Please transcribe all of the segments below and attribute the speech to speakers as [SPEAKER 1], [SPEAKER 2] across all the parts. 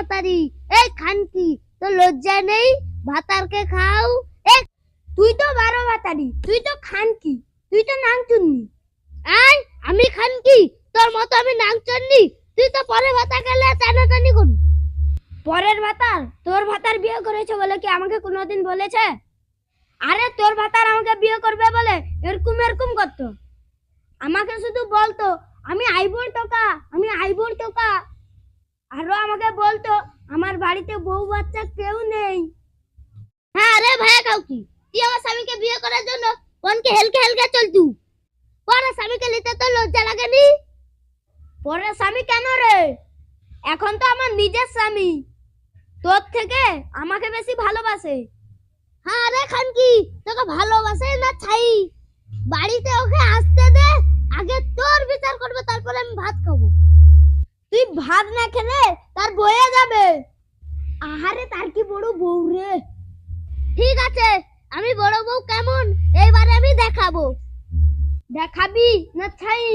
[SPEAKER 1] ভাতারি এই খানকি তো লজ্জা নেই? ভাতারকে খাও? এ, তুই তো বারো ভাতারি, তুই তো খানকি, তুই তো নাংচুন্নি আই আমি খানকি, তোর মতো আমি নাংচুন্নি তুই তো পরে ভাতা গেলে টানাটানি করবি। পরের ভাতার, তোর ভাতার বিয়ে করেছে বলে কি আমাকে কোনোদিন বলেছে? আরে, তোর ভাতার আমাকে বিয়ে করবে বলে এরকম এরকম করতো। আমাকে শুধু বলতো, আমি আইবুর টোকা, আমি আইবুর টোকা। আরও আমাকে বলতো, আমার বাড়িতে বউ বাচ্চা কেউ নেই। হ্যাঁ রে ভাইয়া কাউকি? তুই আমার স্বামীকে বিয়ে করার জন্য কোনকে হেলকে হেলকে চলতু পরে স্বামীকে নিতে তো লজ্জা লাগেনি? পরে স্বামী কেন রে? এখন তো আমার নিজের স্বামী। তোর থেকে আমাকে বেশি ভালোবাসে। হ্যাঁ রে খানকি, তোকে ভালোবাসে না ছাই? বাড়িতে ওকে আসতে দে আগে তোর বিচার করবে তারপরে আমি ভাত খাব তুই ভাত না খেলে তার বয়ে যাবে। আহারে, তার কি বড় বউ রে? ঠিক আছে, আমি বড় বউ কেমন? এইবারে আমি দেখাবো। দেখাবি না ছাই?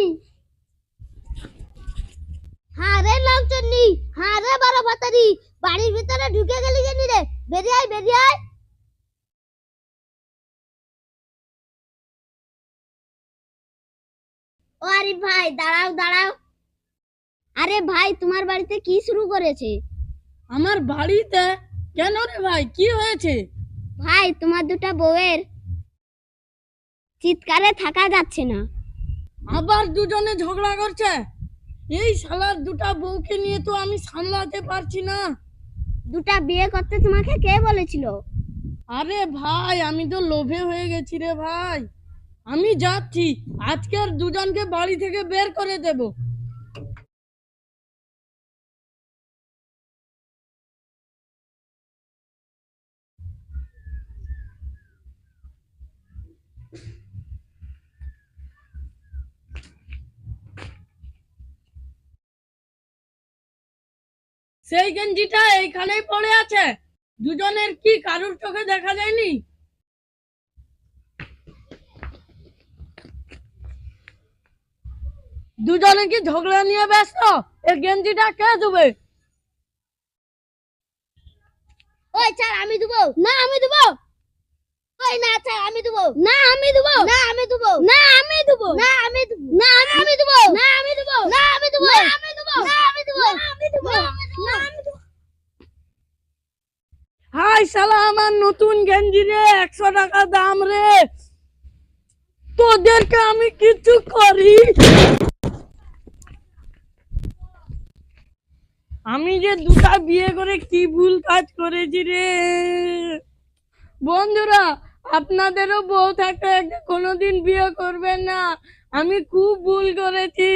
[SPEAKER 1] হ্যাঁ রে লাউচন্নি হ্যাঁ রে বারো ভাতারি। বাড়ির ভিতরে ঢুকে গেলি কেন রে? বেরিয়ে আয় বেরিয়ে আয়। ও আরে ভাই, দাঁড়াও দাঁড়াও। আরে ভাই তোমার বাড়িতে কি শুরু করেছে?
[SPEAKER 2] আমার বাড়িতে? কেন রে ভাই? কি হয়েছে?
[SPEAKER 1] ভাই তোমার দুটা বউয়ের চিৎকারে থাকা যাচ্ছে না।
[SPEAKER 2] আবার দুজনে ঝগড়া করছে? এই শালার দুটা বউকে নিয়ে তো আমি সামলাতে পারছি না।
[SPEAKER 1] দুটা বিয়ে করতে তোমাকে কে বলেছিল?
[SPEAKER 2] আরে ভাই আমি তো লোভে হয়ে গেছি রে ভাই। আমি যাচ্ছি আজকের দুজনকে বাড়ি থেকে বের করে দেব। সেই গেঞ্জিটা এইখানেই পড়ে আছে। দুজনের কি কারুর চোখে দেখা যায়নি? দুজনে কি ঝগড়া নিয়ে ব্যস্ত? এই গেঞ্জিটা কে দেবে?
[SPEAKER 1] ওই স্যার আমি দেবো। না আমি দেবো। ওই না স্যার আমি দেবো। না আমি দেবো। না আমি দেবো। না আমি দেবো। না আমি দেবো না
[SPEAKER 2] শালা আমার নতুন গেঞ্জি রে একশো টাকা দাম রে তোদেরকে আমি কিছু করি আমি যে দুটা বিয়ে করে কি ভুল কাজ করেছি রে বন্ধুরা আপনাদেরও বউ থাকতে কোনোদিন বিয়ে করবেন না আমি খুব ভুল করেছি